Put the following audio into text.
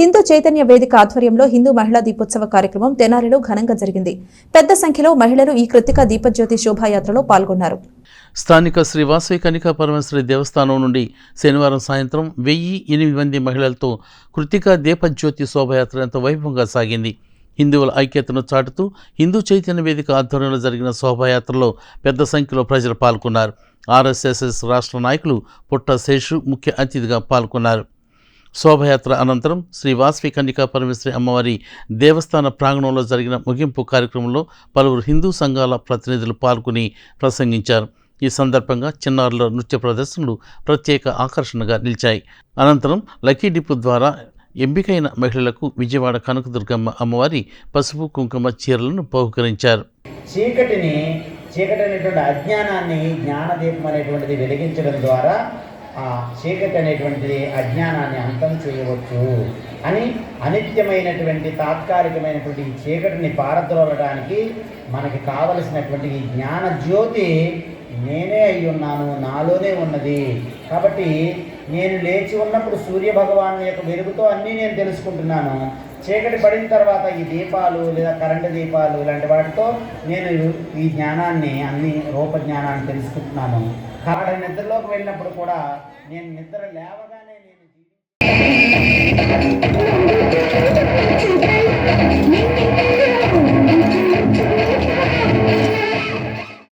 హిందూ చైతన్య వేదిక ఆధ్వర్యంలో హిందూ మహిళా దీపోత్సవ కార్యక్రమం తెనాలిలో ఘనంగా జరిగింది. పెద్ద సంఖ్యలో మహిళలు ఈ కృతిక దీపజ్యోతి శోభాయాత్రలో పాల్గొన్నారు. స్థానిక శ్రీ వాసవి కనికా పరమేశ్వరి దేవస్థానం నుండి శనివారం సాయంత్రం వెయ్యి ఎనిమిది మంది మహిళలతో కృతికా దీపజ్యోతి శోభయాత్ర ఎంతో వైభవంగా సాగింది. హిందువుల ఐక్యతను చాటుతూ హిందూ చైతన్య వేదిక ఆధ్వర్యంలో జరిగిన శోభాయాత్రలో పెద్ద సంఖ్యలో ప్రజలు పాల్గొన్నారు. ఆర్ఎస్ఎస్ఎస్ రాష్ట్ర నాయకులు పుట్ట శేషు ముఖ్య అతిథిగా పాల్గొన్నారు. శోభయాత్ర అనంతరం శ్రీ వాస్వి కన్యకా పరమేశ్వరి అమ్మవారి దేవస్థాన ప్రాంగణంలో జరిగిన ముగింపు కార్యక్రమంలో పలువురు హిందూ సంఘాల ప్రతినిధులు పాల్గొని ప్రసంగించారు. ఈ సందర్భంగా చిన్నారుల నృత్య ప్రదర్శనలు ప్రత్యేక ఆకర్షణగా నిలిచాయి. అనంతరం లక్కీ డిపు ద్వారా ఎంపికైన మహిళలకు విజయవాడ కనకదుర్గమ్మ అమ్మవారి పసుపు కుంకుమ చీరలను బహుకరించారు. చీకటిని చీకటి అనేటువంటి అజ్ఞానాన్ని జ్ఞానదీపం అనేటువంటిది వెలిగించడం ద్వారా ఆ చీకటి అనేటువంటిది అజ్ఞానాన్ని అంతం చేయవచ్చు అని అనిత్యమైనటువంటి తాత్కాలికమైనటువంటి ఈ చీకటిని పారద్రోలడానికి మనకి కావలసినటువంటి ఈ జ్ఞాన జ్యోతి నేనే అయి ఉన్నాను నాలోనే ఉన్నది. కాబట్టి నేను లేచి ఉన్నప్పుడు సూర్య భగవాన్ యొక్క వెలుగుతో అన్నీ నేను తెలుసుకుంటున్నాను. చీకటి పడిన తర్వాత ఈ దీపాలు లేదా కరెంటు దీపాలు ఇలాంటి వాటితో నేను ఈ జ్ఞానాన్ని అన్ని రూప జ్ఞానాన్ని తెలుసుకుంటున్నాను. గాఢ నిద్రలోకి వెళ్ళినప్పుడు కూడా నేను నిద్ర లేవగానే నేను